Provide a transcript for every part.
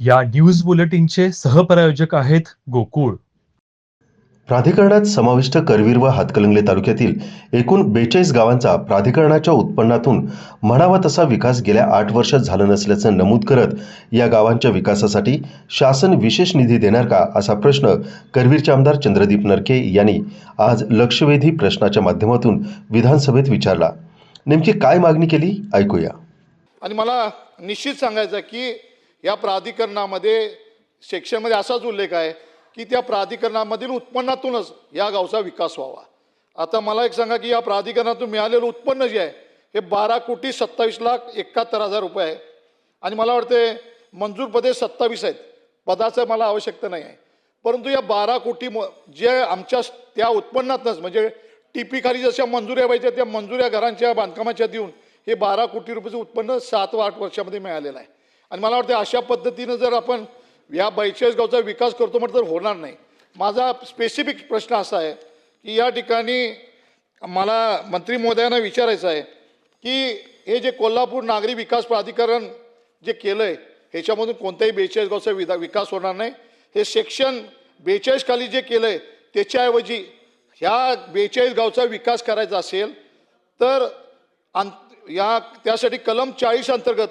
या न्यूज बुलेटिनचे सहप्रायोजक आहेत गोकुळ. प्राधिकरणात समाविष्ट करवीर व हातकलंगले तालुक्यातील एकूण बेचाळीस गावांचा प्राधिकरणाच्या उत्पन्नातून म्हणावा तसा विकास गेल्या आठ वर्षात झाला नसल्याचं नमूद करत या गावांच्या विकासासाठी शासन विशेष निधी देणार का असा प्रश्न करवीरचे आमदार चंद्रदीप नरके यांनी आज लक्षवेधी प्रश्नाच्या माध्यमातून विधानसभेत विचारला. नेमकी काय मागणी केली? ऐकूया. आणि मला निश्चित सांगायचं की या प्राधिकरणामध्ये सेक्शनमध्ये असाच उल्लेख आहे की त्या प्राधिकरणामधील उत्पन्नातूनच या गावचा विकास व्हावा. आता मला एक सांगा की या प्राधिकरणातून मिळालेलं उत्पन्न जे आहे हे बारा कोटी सत्तावीस लाख एकाहत्तर हजार रुपये आहे. आणि मला वाटते मंजूर पदे सत्तावीस आहेत. पदाचं मला आवश्यकता नाही आहे. परंतु या बारा कोटी म जे आमच्या त्या उत्पन्नातनंच म्हणजे टी पीखाली जशा मंजुऱ्या पाहिजे त्या मंजुऱ्या घरांच्या बांधकामाच्या देऊन हे बारा कोटी रुपयाचं उत्पन्न सात व आठ वर्षामध्ये मिळालेलं आहे. आणि मला वाटतं अशा पद्धतीनं जर आपण या बेचाळीस गावचा विकास करतो म्हटलं तर होणार नाही. माझा स्पेसिफिक प्रश्न असा आहे की या ठिकाणी मला मंत्री महोदयांना विचारायचं आहे की हे जे कोल्हापूर नागरी विकास प्राधिकरण जे केलं आहे ह्याच्यामधून कोणत्याही बेचाळीस गावचा विदा विकास होणार नाही. हे सेक्शन बेचाळीस खाली जे केलं आहे त्याच्याऐवजी ह्या बेचाळीस गावचा विकास करायचा असेल तर आं या त्यासाठी कलम चाळीस अंतर्गत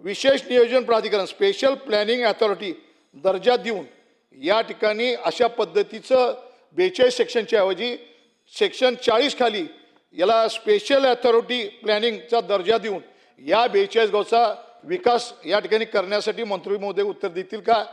विशेष नियोजन प्राधिकरण स्पेशल प्लॅनिंग अथॉरिटी दर्जा देऊन या ठिकाणी अशा पद्धतीचं बेचाळीस सेक्शनच्या ऐवजी सेक्शन चाळीस खाली याला स्पेशल अथॉरिटी प्लॅनिंगचा दर्जा देऊन या बेचाळीस गावचा विकास या ठिकाणी करण्यासाठी मंत्री महोदय उत्तर देतील का?